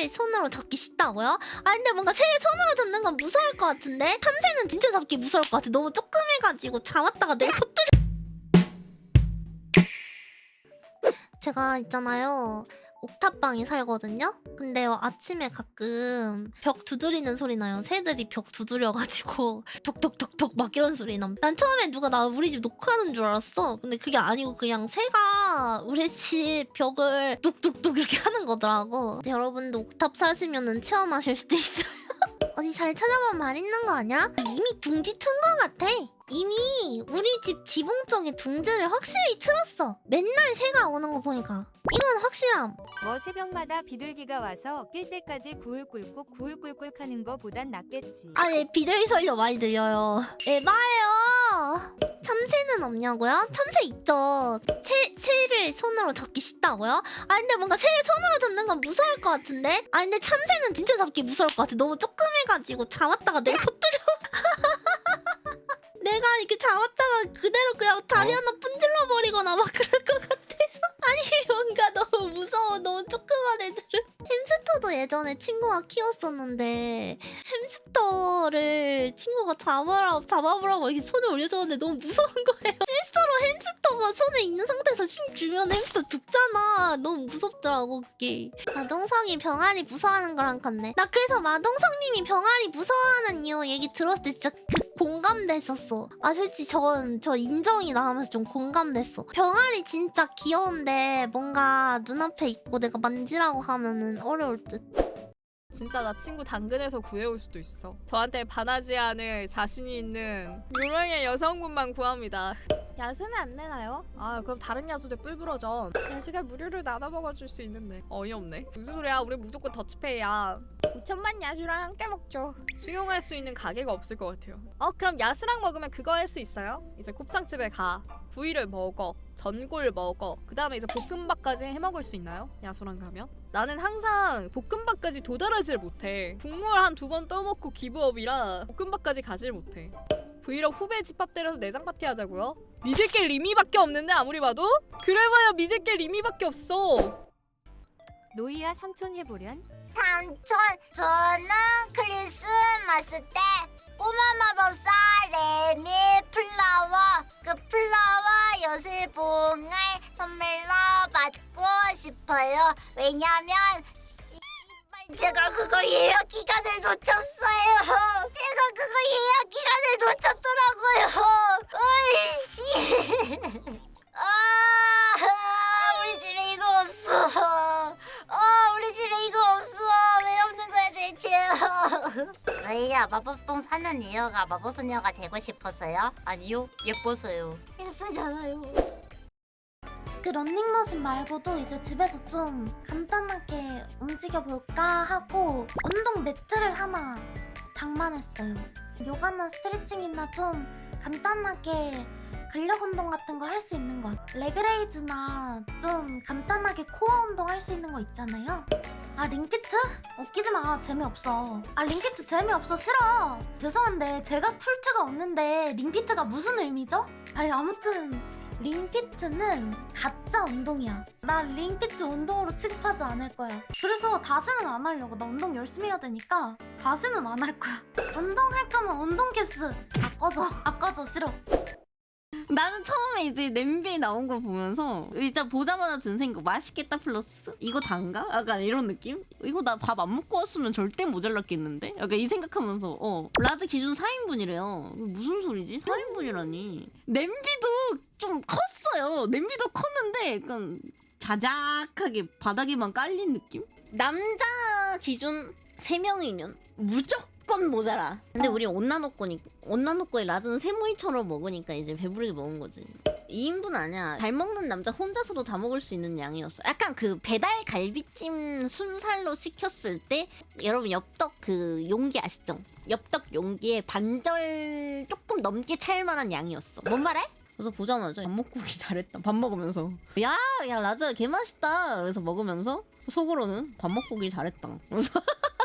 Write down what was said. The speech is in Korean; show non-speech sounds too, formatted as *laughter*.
새를 손으로 잡기 쉽다고요? 아 근데 뭔가 새를 손으로 잡는 건 무서울 것 같은데? 참새는 진짜 잡기 무서울 것 같아. 너무 조그매가지고 잡았다가 내가 터뜨려. 제가 있잖아요. 옥탑방에 살거든요. 근데 아침에 가끔 벽 두드리는 소리 나요. 새들이 벽 두드려가지고 *laughs* 톡톡톡톡 막 이런 소리 남. 난 처음에 누가 나 우리 집 녹화하는 줄 알았어. 근데 그게 아니고 그냥 새가 우리 집 벽을 뚝뚝뚝 이렇게 하는 거더라고. 여러분도 옥탑 사시면은 체험하실 수도 있어요. *laughs* 어디 잘 찾아보면 말 있는 거 아니야? 이미 둥지 튼 거 같아. 이미 우리 집 지붕 쪽에 둥지를 확실히 틀었어. 맨날 새가 오는 거 보니까. 이건 확실함. 뭐 새벽마다 비둘기가 와서 낄 때까지 구울 꿀꾹 구울 꿀꾹 하는 거보단 낫겠지. 아, 예, 비둘기 소리도 많이 들려요. 에바예요. 참새는 없냐고요? 참새 있죠. 새, 새를 손으로 잡기 쉽다고요? 아, 근데 뭔가 새를 손으로 잡는 건 무서울 것 같은데? 아, 근데 참새는 진짜 잡기 무서울 것 같아. 너무 조그매가지고 잡았다가 내가 터뜨려. *laughs* 내가 이렇게 잡았다가 그대로 그냥 다리 하나 분질러 버리거나 막 그럴 것 같아 햄스터도 예전에 친구가 키웠었는데 햄스터를 친구가 잡아라 잡아보라고 이렇게 손에 올려줬는데 너무 무서운 거예요. *laughs* 실수로 햄스터가 손에 있는 상태에서 힘 주면 햄스터 죽잖아. 너무 무섭더라고 그게. 마동석이 병아리 무서워하는 거랑 같네. 나 그래서 마동석님이 병아리 무서워하는 이유 얘기 들었을 때 진짜 그 공감됐었어. 아 솔직히 저건 저 인정이 나오면서 좀 공감됐어. 병아리 진짜 귀여운데 뭔가 눈앞에 있고 내가 만지라고 하면은 어려울 듯. 진짜 나 친구 당근에서 구해올 수도 있어. 저한테 반하지 않을 자신이 있는 요령의 여성분만 구합니다. 야수는 안 내나요? 아 그럼 다른 야수들 뿔 부러져. 야수가 무료로 나눠 먹어줄 수 있는데 어이없네. 무슨 소리야? 우리 무조건 더치페이야. 5천만 야수랑 함께 먹죠. 수용할 수 있는 가게가 없을 것 같아요. 어 그럼 야수랑 먹으면 그거 할 수 있어요? 이제 곱창집에 가. 구이를 먹어. 전골 먹어. 그 다음에 이제 볶음밥까지 해 먹을 수 있나요? 야수랑 가면? 나는 항상 볶음밥까지 도달하질 못해. 국물 한 두 번 떠먹고 기부업이라 볶음밥까지 가질 못해. 브이로그 후배 집합 때려서 내장 파티 하자고요? 믿을 게 리미밖에 없는데 아무리 봐도? 그래봐야 믿을 게 리미밖에 없어. 노이야 삼촌 해보련? 삼촌 저는 크리스마스 때 꼬마 마법사 레미 플라워 그 플라워 요술봉을 선물로 받고 싶어요 왜냐면 제가 그거 예약 기간을 놓쳤어요. 제가 그거 예약 기간을 놓쳤더라고요. 어이씨. 아 우리 집에 이거 없어. 아 우리 집에 이거 없어. 왜 없는 거야 대체. 왜야 마법봉 사는 이유가 마법소녀가 되고 싶어서요? 아니요 예뻐서요. 예쁘잖아요 그 런닝머신 말고도 이제 집에서 좀 간단하게 움직여 볼까 하고 운동 매트를 하나 장만했어요. 요가나 스트레칭이나 좀 간단하게 근력 운동 같은 거 할 수 있는 것. 레그레이즈나 좀 간단하게 코어 운동 할 수 있는 거 있잖아요. 아 링피트? 웃기지 마 재미없어. 아 링피트 재미없어 싫어. 죄송한데 제가 풀트가 없는데 링피트가 무슨 의미죠? 아니 아무튼 링피트는 가짜 운동이야. 나 링피트 운동으로 취급하지 않을 거야. 그래서 다시는 안 하려고. 나 운동 열심히 해야 되니까 다시는 안 할 거야. *laughs* 운동할 거면 운동 캐스. 아 꺼져. 아 꺼져. 싫어. 나는 처음에 이제 냄비 나온 거 보면서 일단 보자마자 든 생각 맛있겠다 플러스 이거 단가? 약간 이런 느낌? 이거 나 밥 안 먹고 왔으면 절대 모자랐겠는데? 약간 이 생각하면서 어 라즈 기준 4인분이래요 무슨 소리지? 4인분이라니 냄비도 좀 컸어요 냄비도 컸는데 약간 자작하게 바닥에만 깔린 느낌? 남자 기준 3명이면 무조건 모자라. 근데 우리 온나노꼬니 온나노꼬에 라즈는 세모이처럼 먹으니까 이제 배부르게 먹은 거지. 2인분 아니야. 잘 먹는 남자 혼자서도 다 먹을 수 있는 양이었어. 약간 그 배달 갈비찜 순살로 시켰을 때 여러분 엽떡 그 용기 아시죠? 엽떡 용기에 반절 조금 넘게 찰 만한 양이었어. 뭔 말해? 그래서 보자마자 밥 먹고 오기 잘했다. 밥 먹으면서 야, 야 라즈 개 맛있다. 그래서 먹으면서 속으로는 밥 먹고 오길 잘했다. 그래서 *laughs*